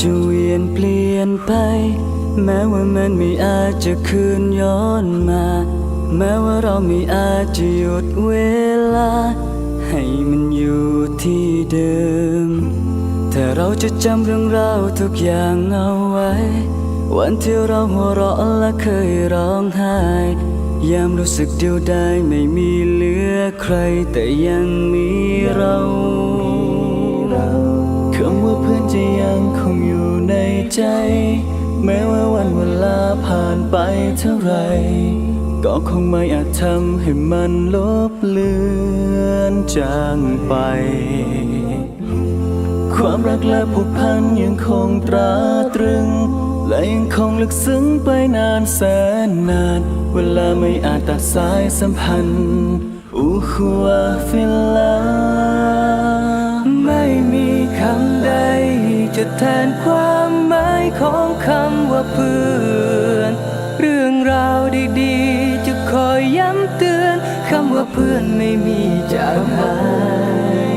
จะเวียนเปลี่ยนไป แม้ว่ามันไม่อาจจะคืนย้อนมา แม้ว่าเราไม่อาจจะหยุดเวลา ให้มันอยู่ที่เดิม แต่เราจะจำเรื่องราวทุกอย่างเอาไว้ วันที่เราหัวเราะและเคยร้องไห้ยามรู้สึกเดียวดายไม่มีเหลือใคร แต่ยังมีเรา คำว่าเพื่อนจะยังคงอยู่ในใจ แม้ว่าวันเวลาผ่านไปเท่าไร ก็คงไม่อาจทำให้มันลบเลือนจางไป ความรักและผูกพันยังคงตราตรึง และยังคงลึกซึ้งไปนานแสนนาน เวลาไม่อาจตัดสายสัมพันธ์อูคัวฟิลา แทนความหมายของคำว่าเพื่อน เรื่องราวดีๆ จะคอยย้ำเตือนคำว่าเพื่อนไม่มีจางหาย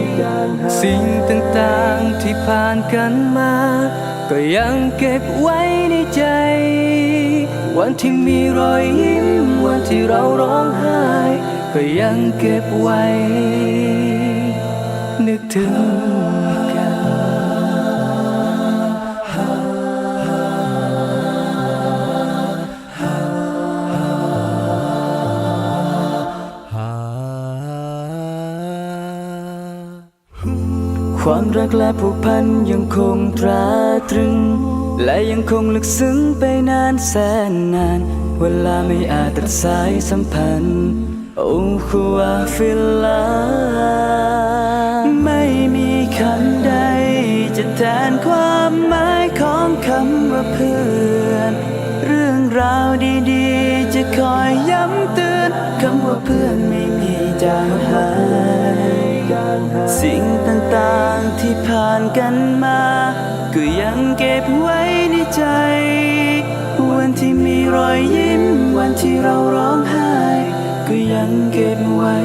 สิ่งต่างๆที่ผ่านกันมา ก็ยังเก็บไว้ในใจ วันที่มีรอยยิ้ม วันที่เราร้องไห้ ก็ยังเก็บไว้ นึกถึง ความรักและผูกพันยังคงตราตรึง และยังคงลึกซึ้งไปนานแสนนาน เวลาไม่อาจตัดสายสัมพันธ์โอ้คัวฟิลลาไม่มีคำใด จะแทนความหมายของคำว่าเพื่อน เรื่องราวดีๆ จะคอยย้ำเตือนคำว่าเพื่อนไม่มีจางหาย สิ่งต่างๆที่ผ่านกันมา ก็ยังเก็บไว้ในใจ วันที่มีรอยยิ้ม วันที่เราร้องไห้ ก็ยังเก็บไว้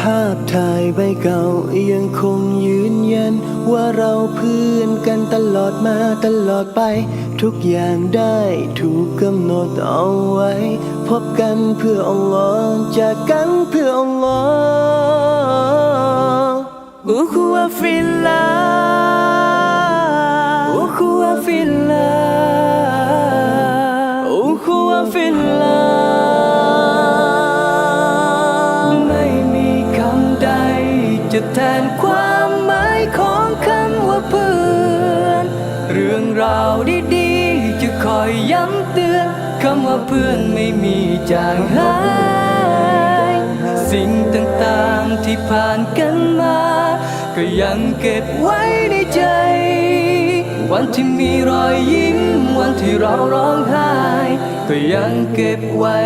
ภาพถ่ายใบเก่ายังคง ว่าเราเพื่อนกันตลอดมาตลอดไป ทุกอย่างได้ถูกกำหนดเอาไว้ พบกันเพื่ออัลลอฮ์จากกันเพื่ออัลลอฮ์อุคุวะฟิลลาอุคุวะฟิลลาอุคุวะฟิลลาไม่มีคำใดจะแทนความ รื่องราวดีๆ จะคอยย้ำเตือนคำว่าเพื่อนไม่มีจางหาย สิ่งต่างๆที่ผ่านกันมา ก็ยังเก็บไว้ในใจ วันที่มีรอยยิ้ม วันที่เราร้องไห้ ก็ยังเก็บไว้